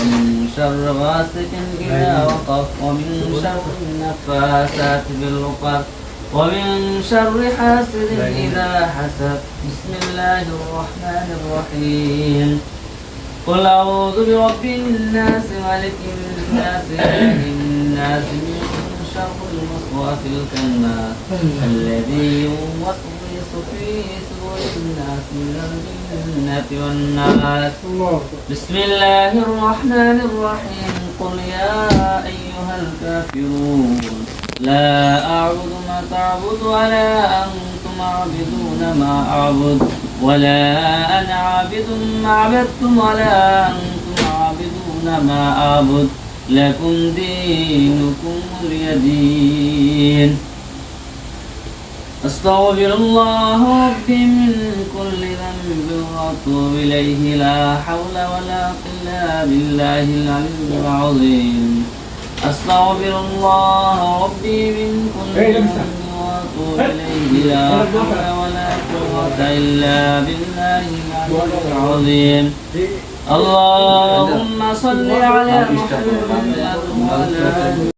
ومن شر غاسق إذا وقف ومن شر النفاثات في العقد ومن شر حاسد إذا حسد. بسم الله الرحمن الرحيم. قل أعوذ برب الناس ملك الناس إله الناس من شر الوسواس الخناس الذي يوسوس في صدور الناس. الجنة والناس. بسم الله الرحمن الرحيم. قل يا أيها الكافرون لا أعبد ما تعبد ولا أنتم عابدون ما أعبد ولا أنا عابد ما عبدتم ولا أنتم عابدون ما أعبد. لكم دينكم ولي دين أستغفر الله ربي من كل ذنب وأتوب إليه. لا حول ولا قوة بالله العلي العظيم. أستغفر الله ربي من كل ذنب وأتوب إليه. لا حول ولا قوة إلا بالله العلي العظيم. اللهم صل على محمد وعلى آله